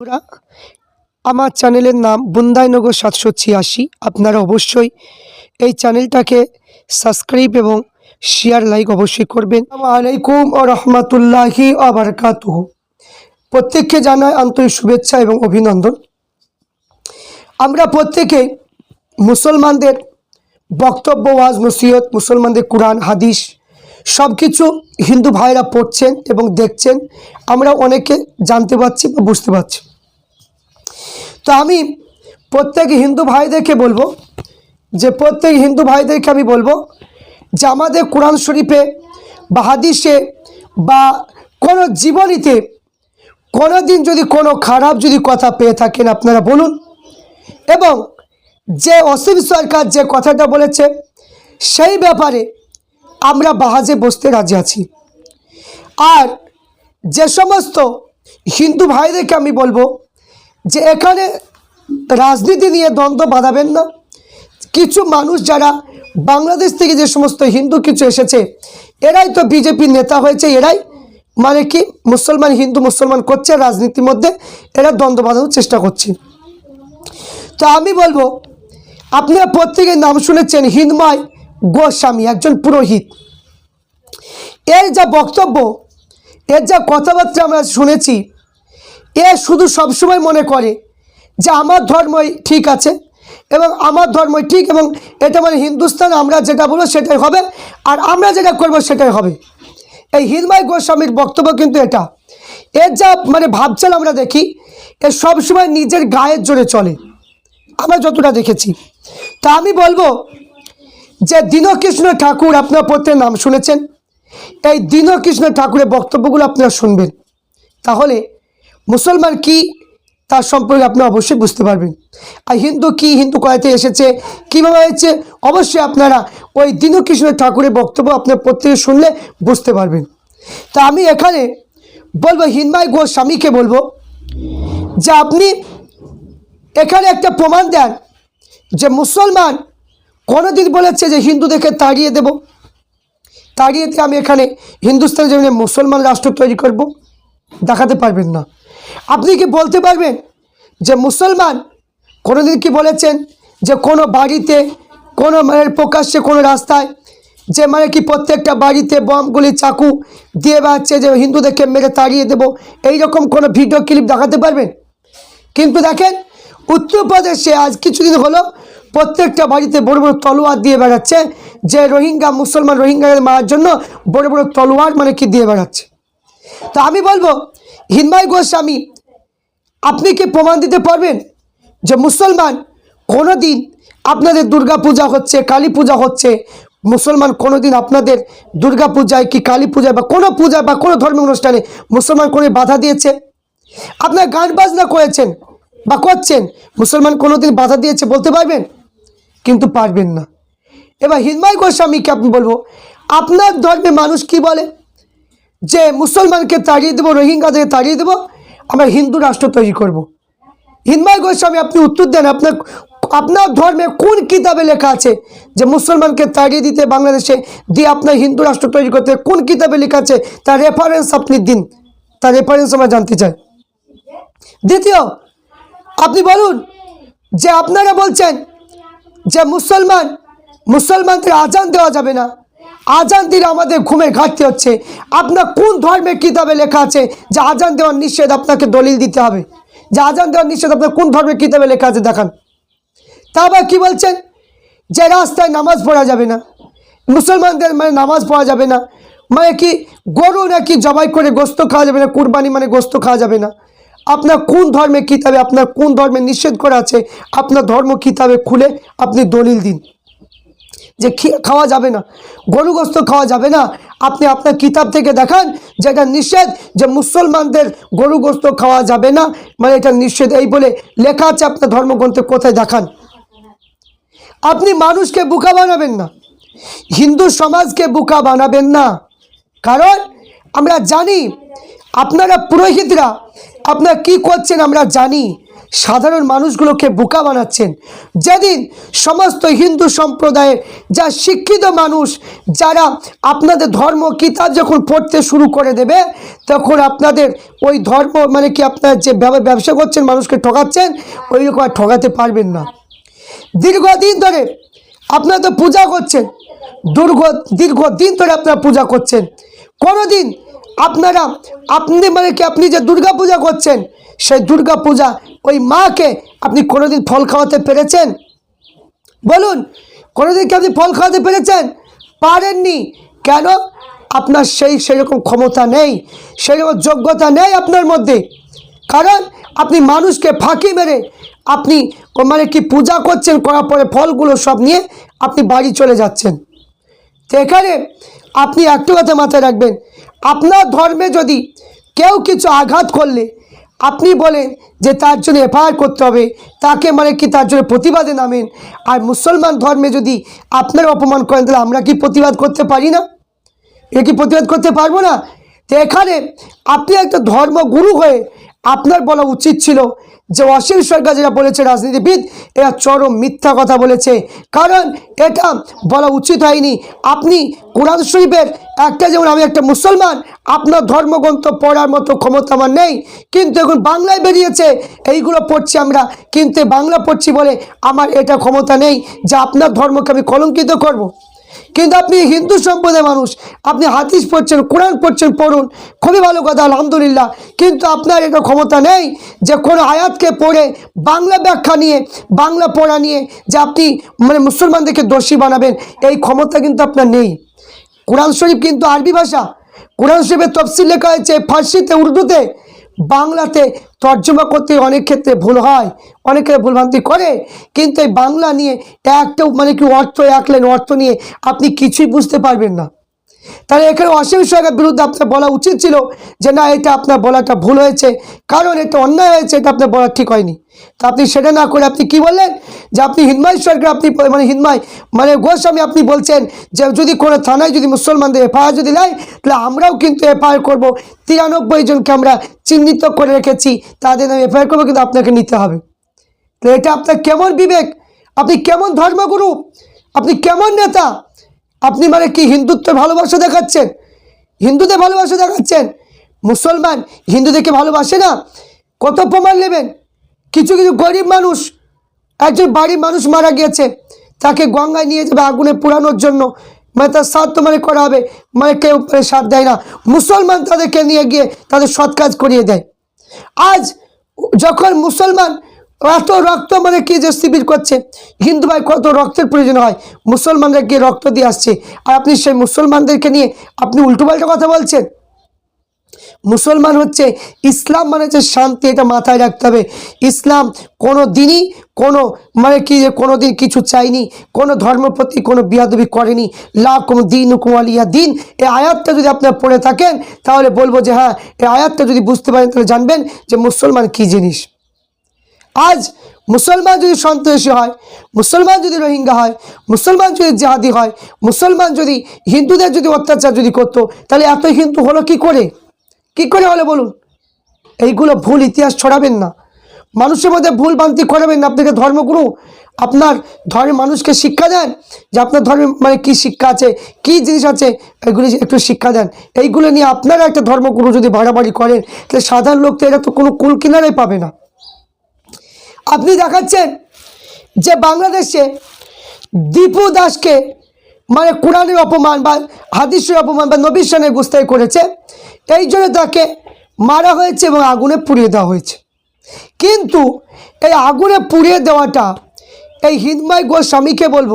বন্ধুরা, আমার চ্যানেলের নাম বুন্দাইনগর সাতশো ছিয়াশি। আপনারা অবশ্যই এই চ্যানেলটাকে সাবস্ক্রাইব এবং শেয়ার লাইক অবশ্যই করবেন। আলাইকুম ও রহমতুল্লাহি আবরকাতুহ প্রত্যেককে জানাই আন্তরিক শুভেচ্ছা এবং অভিনন্দন। আমরা প্রত্যেকে মুসলমানদের বক্তব্য ওয়াজ নসিহত মুসলমানদের কোরআন হাদিস সব কিছু হিন্দু ভাইরা পড়ছেন এবং দেখছেন। আমরা অনেকে জানতে পারছি বা বুঝতে পারছি। তো আমি প্রত্যেক হিন্দু ভাইদেরকে বলব, যে প্রত্যেক হিন্দু ভাইদেরকে আমি বলব, যে আমাদের কোরআন শরীফে বা হাদিসে বা কোনো জীবনীতে কোনো দিন যদি কোনো খারাপ যদি কথা পেয়ে থাকেন আপনারা বলুন। এবং যে অসীম সরকার যে কথাটা বলেছে, সেই ব্যাপারে আমরা বাহাজে বসতে রাজি আছি। আর যে সমস্ত হিন্দু ভাইদেরকে আমি বলব যে এখানে রাজনীতি নিয়ে দ্বন্দ্ব বাঁধাবেন না। কিছু মানুষ যারা বাংলাদেশ থেকে যে সমস্ত হিন্দু কিছু এসেছে, এরাই তো বিজেপির নেতা হয়েছে, এরাই মানে কি মুসলমান, হিন্দু মুসলমান করছে রাজনীতির মধ্যে, এরা দ্বন্দ্ব বাঁধানোর চেষ্টা করছে। তো আমি বলব, আপনারা প্রত্যেকের নাম শুনেছেন হিন্দময় গোস্বামী, একজন পুরোহিত। এর যা বক্তব্য, এর যা কথাবার্তা আমরা শুনেছি এ শুধু সবসময় মনে করে যে আমার ধর্মই ঠিক আছে এবং আমার ধর্মই ঠিক এবং এটা মানে হিন্দুস্তান, আমরা যেটা বলব সেটাই হবে আর আমরা যেটা করব সেটাই হবে। এই হিন্দময় গোস্বামীর বক্তব্য কিন্তু এটা। এর যা মানে ভাবচাল আমরা দেখি, এ সবসময় নিজের গায়ের জোরে চলে। আমরা যতটা দেখেছি। তা আমি বলব যে দীনকৃষ্ণ ঠাকুর আপনার প্রত্যেক নাম শুনেছেন। এই দীনকৃষ্ণ ঠাকুরের বক্তব্যগুলো আপনারা শুনবেন। তাহলে মুসলমান কি তার সম্পর্কে আপনি অবশ্যই বুঝতে পারবেন। আর হিন্দু কি হিন্দু কয়াতে এসেছে, কীভাবে হয়েছে, অবশ্যই আপনারা ওই দীনকৃষ্ণ ঠাকুরের বক্তব্য আপনার প্রত্যেকে শুনলে বুঝতে পারবেন। তা আমি এখানে বলব হিন্মাই গোস্বামীকে বলব, যে আপনি এখানে একটা প্রমাণ দেন যে মুসলমান কোনোদিন বলেছে যে হিন্দুদেরকে তাড়িয়ে দেব। তাড়িয়ে দিয়ে আমি এখানে হিন্দুস্তানের জন্য মুসলমান রাষ্ট্র তৈরি করব। দেখাতে পারবেন না। আপনি কি বলতে পারবেন যে মুসলমান কোনোদিন কি বলেছেন যে কোনো বাড়িতে, কোনো মানে প্রকাশ্যে, কোনো রাস্তায়, যে মানে কি প্রত্যেকটা বাড়িতে বমগুলি চাকু দিয়ে বেড়াচ্ছে, যে হিন্দুদেরকে মেরে তাড়িয়ে দেবো, এইরকম কোনো ভিডিও ক্লিপ দেখাতে পারবেন? কিন্তু দেখেন, উত্তরপ্রদেশে আজ কিছুদিন হলো প্রত্যেকটা বাড়িতে বড় বড় তলোয়ার দিয়ে বেড়াচ্ছে, যে রোহিঙ্গা, মুসলমান রোহিঙ্গাদের মারার জন্য বড় বড় তলোয়ার মানে কি দিয়ে বেড়াচ্ছে। তো আমি বলব হিন্মাই গোস্বামী, আপনি কি প্রমাণ দিতে পারবেন যে মুসলমান কোনো দিন আপনাদের দুর্গা পূজা হচ্ছে কালী পূজা হচ্ছে? মুসলমান কোনো দিন আপনাদের দুর্গা পূজায় কি কালী পূজায় বা কোনো পূজা বা কোনো ধর্মীয় অনুষ্ঠানে মুসলমান কোনো বাধা দিয়েছে? আপনার গান বাজনা করেছেন বা করছেন, মুসলমান কোনো দিন বাধা দিয়েছে বলতে পারবেন? কিন্তু পারবেন না। এবার হিন্মাই গোস্বামীকে আপনি বলব, আপনার ধর্মে মানুষ কি বলে? যে মুসলমানকে তাড়িয়ে দেবো রোহিঙ্গাদের তাড়িয়ে দেবো, আমরা হিন্দু রাষ্ট্র তৈরি করব। হিন্মাই গোস্বামী, আপনি উত্তর দেন, আপনার আপনার ধর্মে কোন কিতাবে লেখা আছে যে মুসলমানকে তাড়িয়ে দিতে বাংলাদেশে, দিয়ে আপনার হিন্দু রাষ্ট্র তৈরি করতে কোন কিতাবে লেখা আছে? তার রেফারেন্স আপনি দিন। তার রেফারেন্স আমরা জানতে চাই। দ্বিতীয়, আপনি বলুন যে আপনারা বলছেন যে মুসলমান, মুসলমানদের আজান দেওয়া যাবে না। আজান দিলে আমাদের ঘুমের ঘাটতি হচ্ছে। আপনার কোন ধর্মের কিতাবে লেখা আছে যে আজান দেওয়ার নিষেধ আপনাকে দলিল দিতে হবে? যে আজান দেওয়ার নিষেধ আপনার কোন ধর্মের কিতাবে লেখা আছে দেখান। তা আবার কী বলছেন? যে রাস্তায় নামাজ পড়া যাবে না। মুসলমানদের মানে নামাজ পড়া যাবে না। মানে কি গরু নাকি জবাই করে গোস্ত খাওয়া যাবে না, কুরবানি মানে গোস্ত খাওয়া যাবে না। আপনার কোন ধর্মের কিতাবে, আপনার কোন ধর্মে নিষেধ করা আছে, আপনার ধর্ম কিতাবে খুলে আপনি দলিল দিন। যে খাওয়া যাবে না। গরু গোস্ত খাওয়া যাবে না। আপনি আপনার কিতাব থেকে দেখান যে এটা নিষেধ যে মুসলমানদের গরু গোস্ত খাওয়া যাবে না। মানে এটা নিষেধ। এই বলে লেখা আছে আপনার ধর্মগ্রন্থে, কোথায় দেখান। আপনি মানুষকে বোকা বানাবেন না। হিন্দু সমাজকে বোকা বানাবেন না। কারণ আমরা জানি, আপনারা পুরোহিতরা আপনারা কি করছেন আমরা জানি। সাধারণ মানুষগুলোকে বোকা বানাচ্ছেন। যেদিন সমস্ত হিন্দু সম্প্রদায়ের যা শিক্ষিত মানুষ, যারা আপনাদের ধর্ম কিতাব যখন পড়তে শুরু করে দেবে, তখন আপনাদের ওই ধর্ম মানে কি আপনার যে ব্যবসা করছেন, মানুষকে ঠকাচ্ছেন, ওই রকম আর ঠকাতে পারবেন না। দীর্ঘদিন ধরে আপনারা তো পূজা করছেন। দুর্গ, দীর্ঘদিন ধরে আপনারা পূজা করছেন। কোনোদিন আপনারা, আপনি মানে কি আপনি যে দুর্গা পূজা করছেন, সেই দুর্গা পূজা ওই মাকে আপনি কোনোদিন ফল খাওয়াতে পেরেছেন? বলুন, কোনোদিন কি আপনি ফল খাওয়াতে পেরেছেন? পারেননি। কেন? আপনার সেই সেরকম ক্ষমতা নেই, সেরকম যোগ্যতা নেই আপনার মধ্যে। কারণ আপনি মানুষকে ফাঁকি মেরে আপনি মানে কি পূজা করছেন, করার পরে ফলগুলো সব নিয়ে আপনি বাড়ি চলে যাচ্ছেন। তো এখানে আপনি একটু কথা মাথায় রাখবেন আপনার ধর্মে যদি কেউ কিছু আঘাত করলে, আপনি বলেন যে তার জন্য এফআইআর করতে হবে, তাকে মানে কি তার জন্য প্রতিবাদে নামেন। আর মুসলমান ধর্মে যদি আপনার অপমান করেন, তাহলে আমরা কি প্রতিবাদ করতে পারি না? এ কি প্রতিবাদ করতে পারব না? তো এখানে আপনি একটা ধর্মগুরু হয়ে আপনার বলা উচিত ছিল যে অসীম সরকার যেটা বলেছে, রাজনীতিবিদ, এরা চরম মিথ্যা কথা বলেছে। কারণ এটা বলা উচিত হয়নি। আপনি কোরআন শরীফের একটা যেমন আমি একটা মুসলমান, আপনার ধর্মগ্রন্থ পড়ার মতো ক্ষমতা আমার নেই। কিন্তু এখন বাংলায় বেরিয়েছে, এইগুলো পড়ছি আমরা। কিন্তু বাংলা পড়ছি বলে আমার এটা ক্ষমতা নেই যে আপনার ধর্মকে আমি কলঙ্কিত করব। কিন্তু আপনি হিন্দু সম্প্রদায়ের মানুষ, আপনি হাদিস পড়ছেন, কোরআন পড়ছেন, পড়ুন, খুবই ভালো কথা, আলহামদুলিল্লাহ। কিন্তু আপনার এটা ক্ষমতা নেই যে কোনো আয়াতকে পড়ে বাংলা ব্যাখ্যা নিয়ে, বাংলা পড়া নিয়ে যে আপনি মানে মুসলমানদেরকে দোষী বানাবেন, এই ক্ষমতা কিন্তু আপনার নেই। কোরআন শরীফ কিন্তু আরবি ভাষা। কোরআন শরীফের তফসিল লেখা হয়েছে ফার্সিতে, উর্দুতে। বাংলাতে তর্জমা করতে অনেক ক্ষেত্রে ভুল হয় অনেকে ভুলভ্রান্তি করে, কিন্তু এই বাংলা নিয়ে একটা মানে কি অর্থ এক লাইন অর্থ নিয়ে আপনি কিছুই বুঝতে পারবেন না। তাহলে এখানে অসীম সরকারের বিরুদ্ধে আপনার বলা উচিত ছিল যে না, এটা আপনার বলাটা ভুল হয়েছে। কারণ এটা অন্যায় হয়েছে, এটা আপনার বলা ঠিক হয়নি। তা আপনি সেটা না করে আপনি কি বললেন? যে আপনি হিন্দমাই সরকার আপনি মানে হিন্দমাই মানে গোস্বামী আপনি বলছেন যে যদি কোনো থানায় যদি মুসলমানদের এফআইআর যদি নেয়, তাহলে আমরাও কিন্তু এফআইআর করব। তিরানব্বই জনকে আমরা চিহ্নিত করে রেখেছি, তাদের নামে এফআইআর করব, কিন্তু আপনাকে নিতে হবে। তো এটা আপনার কেমন বিবেক? আপনি কেমন ধর্মগুরু? আপনি কেমন নেতা? আপনি মানে কি হিন্দুত্বের ভালোবাসা দেখাচ্ছেন? হিন্দুদের ভালোবাসা দেখাচ্ছেন? মুসলমান হিন্দুদেরকে ভালোবাসে না? কত প্রমাণ নেবেন? কিছু কিছু গরিব মানুষ, একজন বাড়ির মানুষ মারা গিয়েছে। তাকে গঙ্গায় নিয়ে যাবে আগুনে পোড়ানোর জন্য। মানে তার শ্রাদ্ধ মানে করা হবে। মানে কেউ মানে সাথ দেয় না। মুসলমান তাদেরকে নিয়ে গিয়ে তাদের সৎ কাজ করিয়ে দেয়। আজ যখন মুসলমান এত রক্ত মানে কি যে শিবির করছে? হিন্দু ভাই, কত রক্তের প্রয়োজন হয়? মুসলমানরা গিয়ে রক্ত দিয়ে আসছে? আর আপনি সেই মুসলমানদেরকে নিয়ে আপনি উল্টোপাল্টা কথা বলছেন? মুসলমান হচ্ছে, ইসলাম মানে হচ্ছে শান্তি, এটা মাথায় রাখতে হবে। ইসলাম কোনো দিনই কোনো মানে কি যে কোনো দিন কিছু চাইনি কোনো ধর্ম প্রতি কোনো বিয়াদবি করেনি। লা কোনো দিন কুমালিয়া দিন। এই আয়াতটা যদি আপনার পড়ে থাকেন, তাহলে বলব যে হ্যাঁ এই আয়াতটা যদি বুঝতে পারেন, তাহলে জানবেন যে মুসলমান কী জিনিস। আজ মুসলমান যদি সন্ত্রাসী হয়, মুসলমান যদি রোহিঙ্গা হয়, মুসলমান যদি জাহাদি হয়, মুসলমান যদি হিন্দুদের যদি অত্যাচার যদি করতো, তাহলে এত হিন্দু হলো কি করে? কি করে হলো বলুন? এইগুলো ভুল ইতিহাস ছড়াবেন না। মানুষের মধ্যে ভুল ভ্রান্তি করাবেন না। আপনাকে ধর্মগুরু আপনার ধর্মের মানুষকে শিক্ষা দেন যে আপনার ধর্মে মানে কি শিক্ষা আছে, কি জিনিস আছে, এগুলি একটু শিক্ষা দেন। এইগুলো নিয়ে আপনারা একটা ধর্মগুরু যদি বাড়াবাড়ি করেন, তাহলে সাধারণ লোক তো এটা তো কোনো কুল কিনারাই পাবে না। আপনি দেখাচ্ছেন যে বাংলাদেশে দীপু দাসকে মানে কোরআনের অপমান বা হাদিসের অপমান বা নবিসানের গুস্তাই করেছে, এই জন্য তাকে মারা হয়েছে এবং আগুনে পুড়িয়ে দেওয়া হয়েছে। কিন্তু এই আগুনে পুড়িয়ে দেওয়াটা এই হিন্দমাই গোস্বামীকে বলব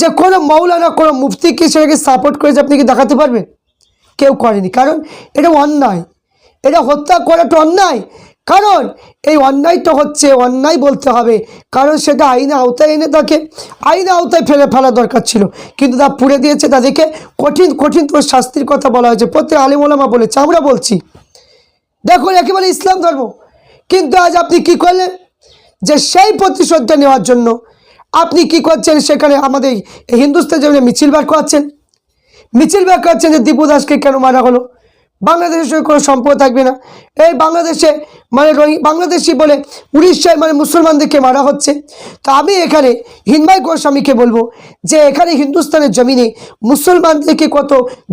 যে কোনো মৌলানা, কোনো মুফতি কি সেটাকে সাপোর্ট করেছে আপনি কি দেখাতে পারবেন? কেউ করেনি। কারণ এটা অন্যায়। এটা হত্যা করাটা অন্যায়। কারণ এই অন্যায়টা হচ্ছে, অন্যায় বলতে হবে। কারণ সেটা আইনে আওতায় এনে তাকে আইনে আওতায় ফেলে ফেলা দরকার ছিল। কিন্তু তা পুড়ে দিয়েছে তাদেরকে কঠিন কঠিন তোর শাস্তির কথা বলা হয়েছে। প্রত্যেক আলিমোলামা বলেছে, আমরা বলছি। দেখুন, একেবারে ইসলাম ধর্ম। কিন্তু আজ আপনি কি করলেন? যে সেই প্রতিশোধটা নেওয়ার জন্য আপনি কি করছেন? সেখানে আমাদের হিন্দুস্তান জন্য মিছিল বার করাচ্ছেন। মিছিল বের করছেন যে দীপু দাসকে কেন মারা হলো? বাংলাদেশের সঙ্গে কোনো সম্পর্ক থাকবে না। এই বাংলাদেশে মানে বাংলাদেশি বলে উড়িষ্যায় মানে মুসলমানদেরকে মারা হচ্ছে। তো আমি এখানে হিনবাই গোস্বামীকে বলব যে এখানে হিন্দুস্তানের জমিনে মুসলমানদেরকে কত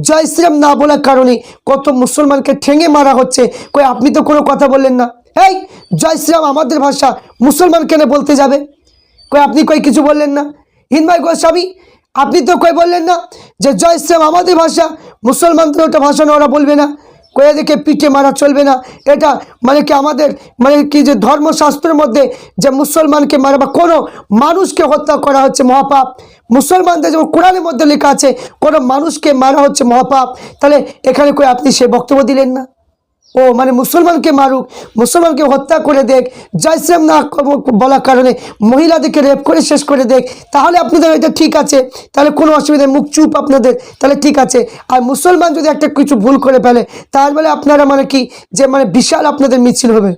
জয় শ্রীরাম না বলার কারণে কত মুসলমানকে ঠেঙে মারা হচ্ছে। কই, আপনি তো কোনো কথা বললেন না। এই জয় শ্রীরাম আমাদের ভাষা মুসলমান কেন বলতে যাবে? কই, আপনি কই কিছু বললেন না? হিনবাই গোস্বামী, আপনি তো কই বললেন না যে জয় শ্রীরাম আমাদের ভাষা মুসলমানদের ওটা ভাষা না ওরা বলবে না। কোয়াদেরকে পিঠে মারা চলবে না। এটা মানে কি আমাদের মানে কি যে ধর্মশাস্ত্রের মধ্যে যে মুসলমানকে মারা বা কোনো মানুষকে হত্যা করা হচ্ছে মহাপাপ। মুসলমানদের যেমন কোরআনের মধ্যে লেখা আছে, কোনো মানুষকে মারা হচ্ছে মহাপাপ। তাহলে এখানে কই আপনি সে বক্তব্য দিলেন না? ও মানে মুসলমানকে মারুক, মুসলমানকে হত্যা করে দেখ, জয়শ্রাম না বলার কারণে মহিলাদেরকে রেপ করে শেষ করে দেখ, তাহলে আপনাদের এটা ঠিক আছে, তাহলে কোনো অসুবিধা মুখ চুপ আপনাদের, তাহলে ঠিক আছে। আর মুসলমান যদি একটা কিছু ভুল করে ফেলে, তার বলে আপনারা মানে কি, যে মানে বিশাল আপনাদের মিছিল হবে।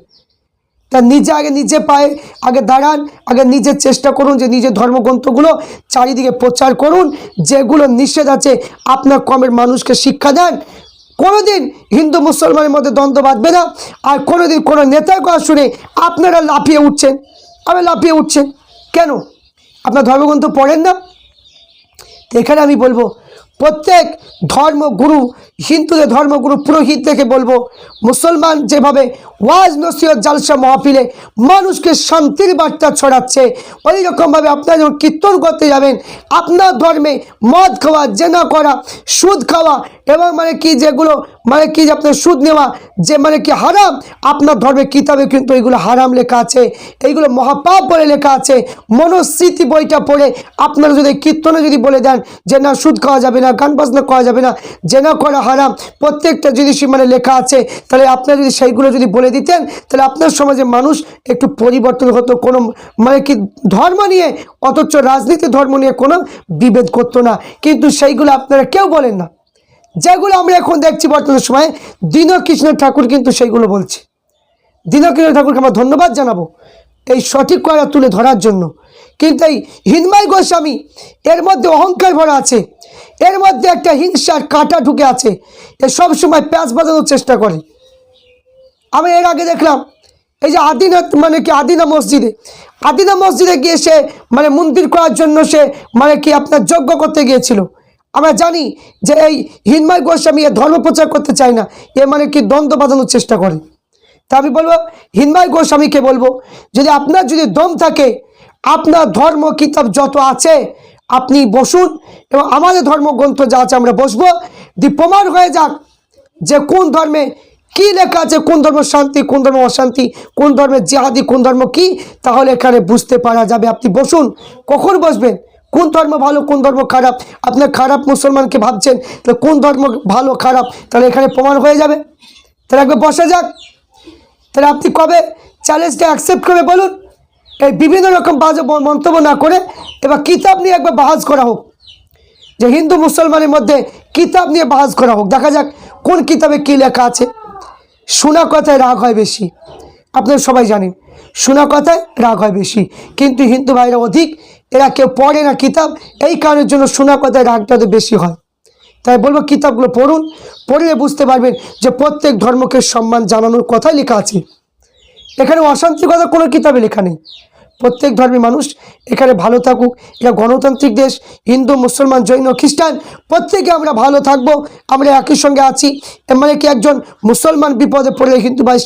তা নিজে আগে নিজে পায়ে আগে দাঁড়ান, আগে নিজের চেষ্টা করুন যে নিজের ধর্মগ্রন্থগুলো চারিদিকে প্রচার করুন, যেগুলো নিষেধ আছে, আপনার কমের মানুষকে শিক্ষা দেন কোনোদিন হিন্দু মুসলমানের মধ্যে দ্বন্দ্ব বাঁধবে না, আর কোনোদিন কোনো নেতার কথা শুনে আপনারা লাফিয়ে উঠছেন। আবার লাফিয়ে উঠছেন। কেন? আপনার ধর্মগ্রন্থ পড়েন না? এখানে আমি বলব, প্রত্যেক ধর্মগুরু, হিন্দুদের ধর্মগুরু পুরোহিতদেরকে বলব, মুসলমান যেভাবে ওয়াজ, নসিহত, জালসা, মহাফিলে মানুষকে শান্তির বার্তা ছড়াচ্ছে ওই রকমভাবে আপনারা যখন কীর্তন করতে যাবেন, আপনার ধর্মে মদ খাওয়া, জেনা করা, সুদ খাওয়া এবং মানে কি যেগুলো মানে কি যে আপনার সুদ নেওয়া, যে মানে কি হারাম, আপনার ধর্মের কিতাবে কিন্তু এইগুলো হারাম লেখা আছে। এইগুলো মহাপাপ বলে লেখা আছে। মনস্মৃতি বইটা পড়ে আপনারা যদি কীর্তনে যদি বলে দেন যে না, সুদ খাওয়া যাবে না, গান বাজনা করা যাবে না, যে না করা হারাম, প্রত্যেকটা জিনিসই মানে লেখা আছে। তাহলে আপনারা যদি সেইগুলো যদি বলে দিতেন, তাহলে আপনার সমাজে মানুষ একটু পরিবর্তন হতো, কোনো মানে কি ধর্ম নিয়ে, অথচ রাজনীতি ধর্ম নিয়ে কোনো বিভেদ করতো না। কিন্তু সেইগুলো আপনারা কেউ বলেন না। যেগুলো আমরা এখন দেখছি বর্তমান সময়ে, দীনকৃষ্ণ ঠাকুর কিন্তু সেইগুলো বলছে। দীনকৃষ্ণ ঠাকুরকে আমরা ধন্যবাদ জানাব এই সঠিক কথা তুলে ধরার জন্য। কিন্তু এই হিনমাই গোস্বামী, এর মধ্যে অহংকার ভরা আছে, এর মধ্যে একটা হিংসার কাঁটা ঢুকে আছে, এ সব সময় প্যাঁচ বাজানোর চেষ্টা করে। আমি এর আগে দেখলাম, এই যে আদিনা মানে কি আদিনা মসজিদে আদিনা মসজিদে গিয়ে সে মানে মন্দির করার জন্য সে মানে কি আপনার যজ্ঞ করতে গিয়েছিল। আমরা জানি যে এই হিনময় গোস্বামী এ ধর্ম প্রচার করতে চায় না এ মানে কি দ্বন্দ্ব বাঁধানোর চেষ্টা করে। তা আমি বলব, হিনময় গোস্বামীকে বলব, যদি আপনার যদি দম থাকে, আপনার ধর্ম কিতাব যত আছে, আপনি বসুন এবং আমাদের ধর্মগ্রন্থ যা আছে আমরা বসবো। দি প্রমাণ হয়ে যাক যে কোন ধর্মে কি লেখা আছে, কোন ধর্ম শান্তি, কোন ধর্ম অশান্তি, কোন ধর্মের জেহাদি, কোন ধর্ম কি, তাহলে এখানে বুঝতে পারা যাবে। আপনি বসুন, কখন বসবেন? কোন ধর্ম ভালো, কোন ধর্ম খারাপ? আপনার খারাপ মুসলমানকে ভাবছেন, তাহলে কোন ধর্ম ভালো, খারাপ? তাহলে এখানে প্রমাণ হয়ে যাবে। তাহলে একবার বসা যাক। তাহলে আপনি কবে চ্যালেঞ্জটা অ্যাকসেপ্ট করে বলুন। এই বিভিন্ন রকম বাজে মন্তব্য না করে এবার কিতাব নিয়ে একবার বাহাজ করা হোক। যে হিন্দু মুসলমানের মধ্যে কিতাব নিয়ে বাহাজ করা হোক। দেখা যাক কোন কিতাবে কী লেখা আছে। শোনা কথায় রাগ হয় বেশি। আপনারা সবাই জানেন, শোনা কথায় রাগ হয় বেশি। কিন্তু হিন্দু ভাইরা অধিক এরা কেউ পড়ে না কিতাব, এই কারণের জন্য শোনা কথায় রাগটা তো বেশি হয়। তাই বলব, কিতাবগুলো পড়ুন, পড়লে বুঝতে পারবেন যে প্রত্যেক ধর্মকে সম্মান জানানোর কথাই লেখা আছে। এখানে অশান্তির কথা কোনো কিতাবে লেখা নেই। প্রত্যেক ধর্মের মানুষ এখানে ভালো থাকুক। এটা গণতান্ত্রিক দেশ, হিন্দু, মুসলমান, জৈন, খ্রিস্টান, প্রত্যেকে আমরা ভালো থাকব, আমরা একই সঙ্গে আছি। মানে কি একজন মুসলমান বিপদে পড়লে হিন্দু ভাই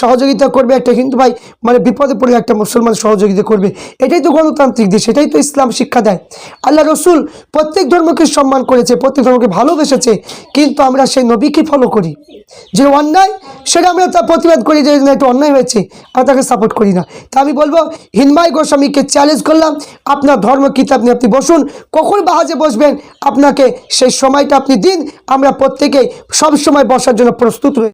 সহযোগিতা করবে, একটা হিন্দু ভাই মানে বিপদে পড়লে একটা মুসলমান সহযোগিতা করবে। এটাই তো গণতান্ত্রিক দেশ, এটাই তো ইসলাম শিক্ষা দেয়। আল্লাহ রসুল প্রত্যেক ধর্মকে সম্মান করেছে, প্রত্যেক ধর্মকে ভালোবেসেছে, কিন্তু আমরা সেই নবীকে ফলো করি। যে অন্যায়, সেটা আমরা তার প্রতিবাদ করি যে এটা অন্যায় হয়েছে, আমরা তাকে সাপোর্ট করি না। তা আমি বলব হিনমাই গোস্বামীকে চ্যালেঞ্জ করলাম। আপনার ধর্ম কিতাব নিয়ে আপনি বসুন। কখন বাহাজে বসবেন? আপনাকে সেই সময়টা আপনি দিন। আমরা প্রত্যেকেই সবসময় বসার জন্য প্রস্তুত রয়ে